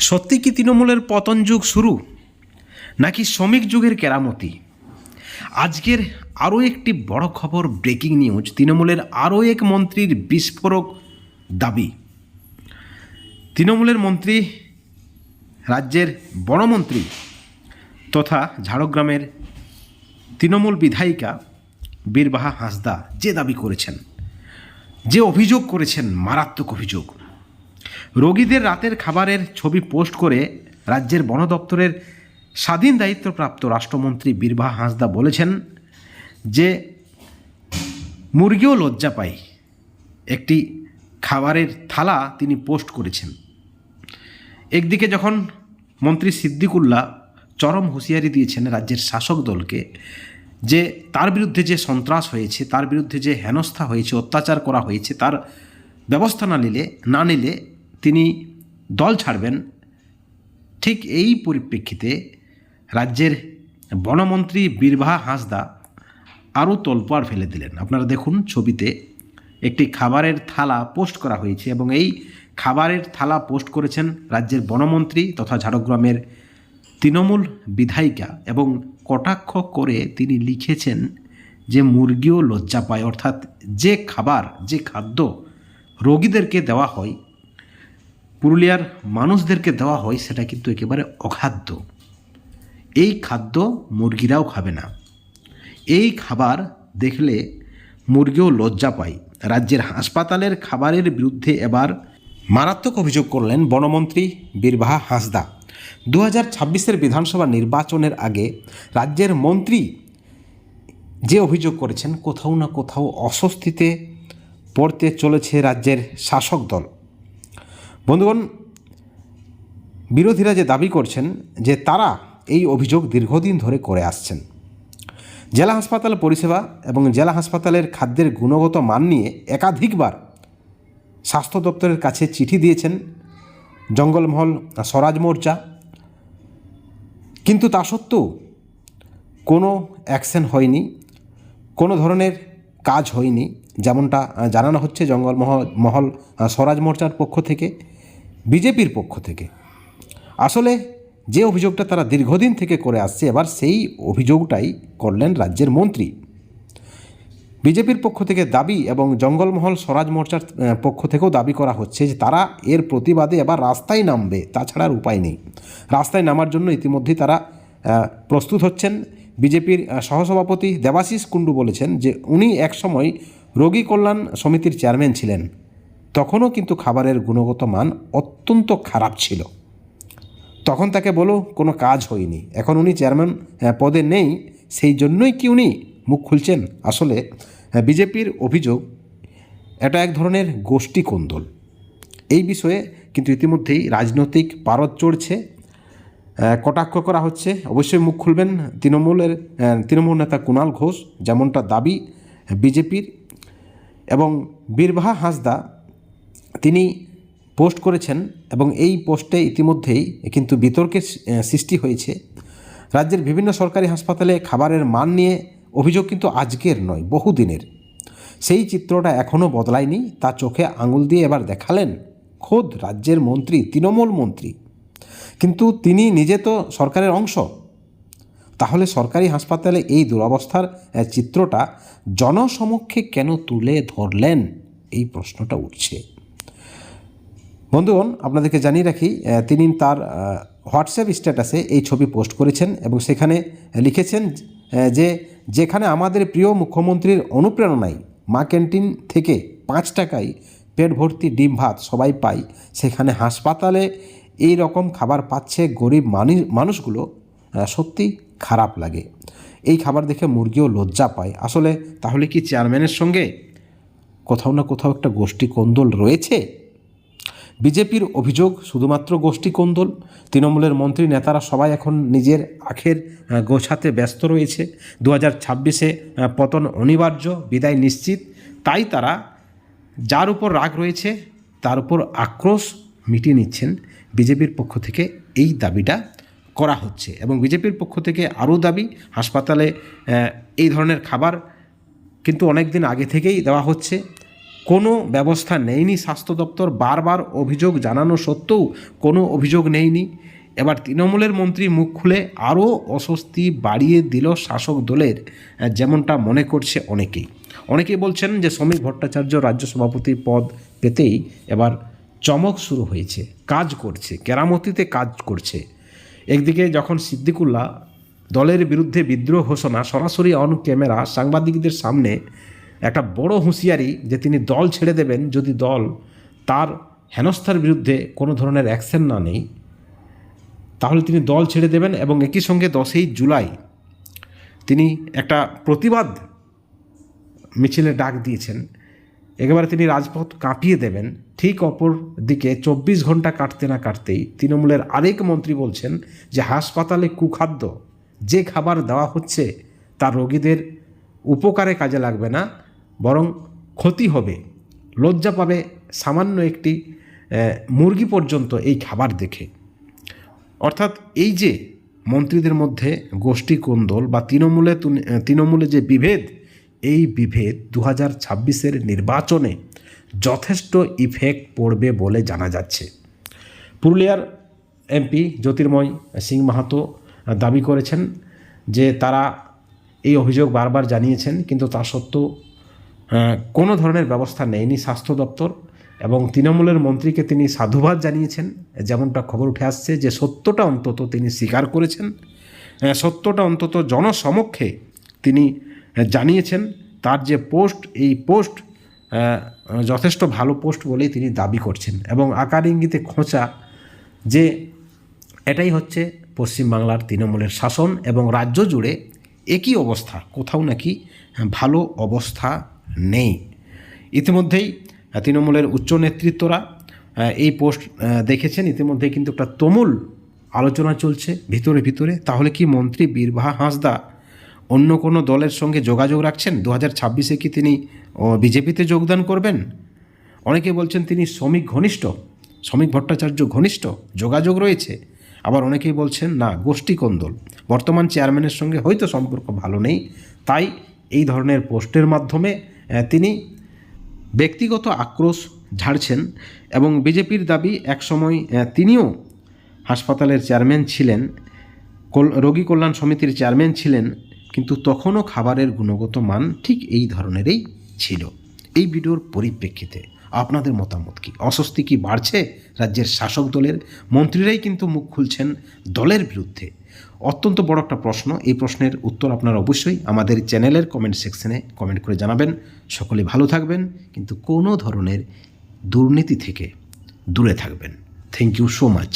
সত্যি কি তৃণমূলের পতন যুগ শুরু? নাকি শ্রমিক যুগের কেরামতি? আজকের আরও একটি বড় খবর ব্রেকিং নিউজ তৃণমূলের আরও এক মন্ত্রীর বিস্ফোরক দাবি। তৃণমূলের মন্ত্রী, রাজ্যের বড় মন্ত্রী তথা ঝাড়গ্রামের তৃণমূল বিধায়িকা বীরবাহা হাঁসদা যে দাবি করেছেন, যে অভিযোগ করেছেন, মারাত্মক অভিযোগ। রোগীদের রাতের খাবারের ছবি পোস্ট করে রাজ্যের বন দপ্তরের স্বাধীন দায়িত্বপ্রাপ্ত রাষ্ট্রমন্ত্রী বীরবাহা হাঁসদা বলেছেন যে মুরগিও লজ্জা পায়। একটি খাবারের থালা তিনি পোস্ট করেছেন। একদিকে যখন মন্ত্রী সিদ্দিকুল্লাহ চরম হুঁশিয়ারি দিয়েছেন রাজ্যের শাসক দলকে যে তার বিরুদ্ধে যে সন্ত্রাস হয়েছে, তার বিরুদ্ধে যে হেনস্থা হয়েছে, অত্যাচার করা হয়েছে, তার ব্যবস্থা না নিলে না নিলে তিনি দল ছাড়বেন। ঠিক এই পরিপ্রেক্ষিতে রাজ্যের বনমন্ত্রী বীরবাহা হাঁসদা আরও তলপাড় ফেলে দিলেন। আপনারা দেখুন ছবিতে একটি খাবারের থালা পোস্ট করা হয়েছে এবং এই খাবারের থালা পোস্ট করেছেন রাজ্যের বনমন্ত্রী তথা ঝাড়গ্রামের তৃণমূল বিধায়িকা এবং কটাক্ষ করে তিনি লিখেছেন যে মুরগিও লজ্জা পায়। অর্থাৎ যে খাবার, যে খাদ্য রোগীদেরকে দেওয়া হয় পুরুলিয়ার মানুষদেরকে দেওয়া হয় সেটা কিন্তু একেবারে অখাদ্য। এই খাদ্য মুরগিরাও খাবে না। এই খাবার দেখলে মুরগিও লজ্জা পায়। রাজ্যের হাসপাতালের খাবারের বিরুদ্ধে এবার মারাত্মক অভিযোগ করলেন বনমন্ত্রী বীরবাহা হাঁসদা। দু হাজার ছাব্বিশের বিধানসভা নির্বাচনের আগে রাজ্যের মন্ত্রী যে অভিযোগ করেছেন, কোথাও না কোথাও অস্বস্তিতে পড়তে চলেছে রাজ্যের শাসক দল। বন্ধুগণ, বিরোধীরা যে দাবি করছেন যে তারা এই অভিযোগ দীর্ঘদিন ধরে করে আসছেন। জেলা হাসপাতাল পরিষেবা এবং জেলা হাসপাতালের খাদ্যের গুণগত মান নিয়ে একাধিকবার স্বাস্থ্য দপ্তরের কাছে চিঠি দিয়েছেন জঙ্গলমহল স্বরাজ মোর্চা। কিন্তু তা সত্ত্বেও কোনো অ্যাকশন হয়নি, কোনো ধরনের কাজ হয়নি, যেমনটা জানানো হচ্ছে জঙ্গলমহল, মহল, স্বরাজ মোর্চার পক্ষ থেকে। বিজেপির পক্ষ থেকে। আসলে যে অভিযোগটা তারা দীর্ঘদিন থেকে করে আসছে, এবার সেই অভিযোগটাই করলেন রাজ্যের মন্ত্রী। বিজেপির পক্ষ থেকে দাবি এবং জঙ্গলমহল স্বরাজ মোর্চার পক্ষ থেকেও দাবি করা হচ্ছে যে তারা এর প্রতিবাদে এবার রাস্তায় নামবে তাছাড়া আর উপায় নেই। রাস্তায় নামার জন্য ইতিমধ্যেই তারা প্রস্তুত হচ্ছেন। বিজেপির সহসভাপতি দেবাশিস কুণ্ডু বলেছেন যে উনি একসময় রোগী কল্যাণ সমিতির চেয়ারম্যান ছিলেন। তখনও কিন্তু খাবারের গুণগত মান অত্যন্ত খারাপ ছিল। তখন তাকে বলো, কোনো কাজ হয়নি। এখন উনি চেয়ারম্যান পদে নেই। সেই জন্যই কি উনি মুখ খুলছেন? আসলে বিজেপির অভিযোগ, এটা এক ধরনের গোষ্ঠী কোন্দল এই বিষয়ে কিন্তু ইতিমধ্যেই রাজনৈতিক পারদ চড়ছে। কটাক্ষ করা হচ্ছে। অবশ্যই মুখ খুলবেন তৃণমূলের তৃণমূল নেতা কুণাল ঘোষ, যেমনটা দাবি বিজেপির। এবং বীরবাহা হাঁসদা তিনি পোস্ট করেছেন এবং এই পোস্টে ইতিমধ্যেই কিন্তু বিতর্কের সৃষ্টি হয়েছে। রাজ্যের বিভিন্ন সরকারি হাসপাতালে খাবারের মান নিয়ে অভিযোগ কিন্তু আজকের নয়, বহুদিনের। সেই চিত্রটা এখনও বদলায়নি, তা চোখে আঙুল দিয়ে এবার দেখালেন খোদ রাজ্যের মন্ত্রী, তৃণমূল মন্ত্রী। কিন্তু তিনি নিজে তো সরকারের অংশ। তাহলে সরকারি হাসপাতালে এই দুরবস্থার চিত্রটা জনসমক্ষে কেন তুলে ধরলেন? এই প্রশ্নটা উঠছে। বন্ধুগণ, আপনাদেরকে জানিয়ে রাখি তিনি তার হোয়াটসঅ্যাপ স্ট্যাটাসে এই ছবি পোস্ট করেছেন এবং সেখানে লিখেছেন যে যেখানে আমাদের প্রিয় মুখ্যমন্ত্রীর অনুপ্রেরণায় মা ক্যান্টিন থেকে পাঁচ টাকায় পেট ভর্তি ডিম ভাত সবাই পায়, সেখানে হাসপাতালে এই রকম খাবার পাচ্ছে গরিব মানুষ, মানুষগুলো সত্যি খারাপ লাগে। এই খাবার দেখে মুরগিও লজ্জা পায়। আসলে তাহলে কি চেয়ারম্যানের সঙ্গে কোথাও না কোথাও একটা গোষ্ঠী কোন্দল রয়েছে? বিজেপির অভিযোগ, শুধুমাত্র গোষ্ঠী কোন্দল, তৃণমূলের মন্ত্রী নেতারা সবাই এখন নিজের আখের গোছাতে ব্যস্ত রয়েছে। দু হাজার ছাব্বিশে পতন অনিবার্য, বিদায় নিশ্চিত। তাই তারা যার উপর রাগ রয়েছে, তার উপর আক্রোশ মিটিয়ে নিচ্ছেন। বিজেপির পক্ষ থেকে এই দাবিটা করা হচ্ছে এবং বিজেপির পক্ষ থেকে আরও দাবি, হাসপাতালে এই ধরনের খাবার কিন্তু অনেক দিন আগে থেকেই দেওয়া হচ্ছে। কোনো ব্যবস্থা নেয়নি স্বাস্থ্য দপ্তর, বারবার অভিযোগ জানানো সত্ত্বেও কোনো অভিযোগ নেয়নি। এবার তৃণমূলের মন্ত্রী মুখ খুলে আরও অস্বস্তি বাড়িয়ে দিল শাসক দলের যেমনটা মনে করছে অনেকেই। অনেকেই বলছেন যে শ্রমিক ভট্টাচার্য রাজ্য সভাপতি পদ পেতেই এবার চমক শুরু হয়েছে, কাজ করছে, কেরামতিতে কাজ করছে। একদিকে যখন সিদ্দিকুল্লাহ দলের বিরুদ্ধে বিদ্রোহ ঘোষণা, সরাসরি অন ক্যামেরা সাংবাদিকদের সামনে একটা বড় হুঁশিয়ারি যে তিনি দল ছেড়ে দেবেন যদি দল তার হেনস্থার বিরুদ্ধে কোনো ধরনের অ্যাকশন না নেই, তাহলে তিনি দল ছেড়ে দেবেন এবং একই সঙ্গে দশই জুলাই তিনি একটা প্রতিবাদ মিছিলের ডাক দিয়েছেন। একেবারে তিনি রাজপথ কাঁপিয়ে দেবেন। ঠিক অপর দিকে চব্বিশ ঘণ্টা কাটতে না কাটতেই তৃণমূলের আরেক মন্ত্রী বলছেন যে হাসপাতালে কুখাদ্য, যে খাবার দেওয়া হচ্ছে তার রোগীদের উপকারে কাজে লাগবে না। বরং ক্ষতি হবে। লজ্জা পাবে সামান্য একটি মুরগি পর্যন্ত এই খাবার দেখে। অর্থাৎ এই যে মন্ত্রীদের মধ্যে গোষ্ঠী কোন্দল বা তৃণমূলে তৃণমূলে যে বিভেদ, এই বিভেদ দু হাজার ছাব্বিশের নির্বাচনে যথেষ্ট ইফেক্ট পড়বে বলে জানা যাচ্ছে। পুরুলিয়ার এমপি জ্যোতির্ময় সিং মাহাতো দাবি করেছেন যে তারা এই অভিযোগ বারবার জানিয়েছেন, কিন্তু তা সত্ত্বেও কোনো ধরনের ব্যবস্থা নেয়নি স্বাস্থ্য দপ্তর এবং তৃণমূলের মন্ত্রীকে তিনি সাধুবাদ জানিয়েছেন। যেমনটা খবর উঠে আসছে যে, সত্যটা অন্তত তিনি স্বীকার করেছেন। সত্যটা অন্তত জনসমক্ষে তিনি জানিয়েছেন। তার যে পোস্ট, এই পোস্ট যথেষ্ট ভালো পোস্ট বলেই তিনি দাবি করছেন এবং আকার ইঙ্গিতে খোঁচা যে, এটাই হচ্ছে পশ্চিমবাংলার তৃণমূলের শাসন এবং রাজ্য জুড়ে একই অবস্থা, কোথাও নাকি ভালো অবস্থা নেই। ইতিমধ্যেই তৃণমূলের উচ্চ নেতৃত্বরা এই পোস্ট দেখেছেন। ইতিমধ্যেই কিন্তু একটা তুমুল আলোচনা চলছে ভিতরে ভিতরে। তাহলে কি মন্ত্রী বীরবাহা হাঁসদা অন্য কোনো দলের সঙ্গে যোগাযোগ রাখছেন? দু হাজার ছাব্বিশে কি তিনি বিজেপিতে যোগদান করবেন? অনেকে বলছেন তিনি শ্রমিক ঘনিষ্ঠ, শ্রমিক ভট্টাচার্য ঘনিষ্ঠ, যোগাযোগ রয়েছে। আবার অনেকেই বলছেন, না, গোষ্ঠী কোন্দল বর্তমান চেয়ারম্যানের সঙ্গে হয়তো সম্পর্ক ভালো নেই। তাই এই ধরনের পোস্টের মাধ্যমে তিনি ব্যক্তিগত আক্রোশ ঝাড়ছেন এবং বিজেপির দাবি একসময় তিনিও হাসপাতালের চেয়ারম্যান ছিলেন রোগী কল্যাণ সমিতির চেয়ারম্যান ছিলেন, কিন্তু তখনও খাবারের গুণগত মান ঠিক এই ধরনেরই ছিল। এই ভিডিওর পরিপ্রেক্ষিতে আপনাদের মতামত কি? অস্বস্তি কি বাড়ছে? রাজ্যের শাসক দলের মন্ত্রীরাই কিন্তু মুখ খুলছেন দলের বিরুদ্ধে। অত্যন্ত বড় একটা প্রশ্ন। এই প্রশ্নের উত্তর আপনারা অবশ্যই আমাদের চ্যানেলের কমেন্ট সেকশনে কমেন্ট করে জানাবেন। সকলে ভালো থাকবেন, কিন্তু কোনো ধরনের দুর্নীতি থেকে দূরে থাকবেন। Thank you so much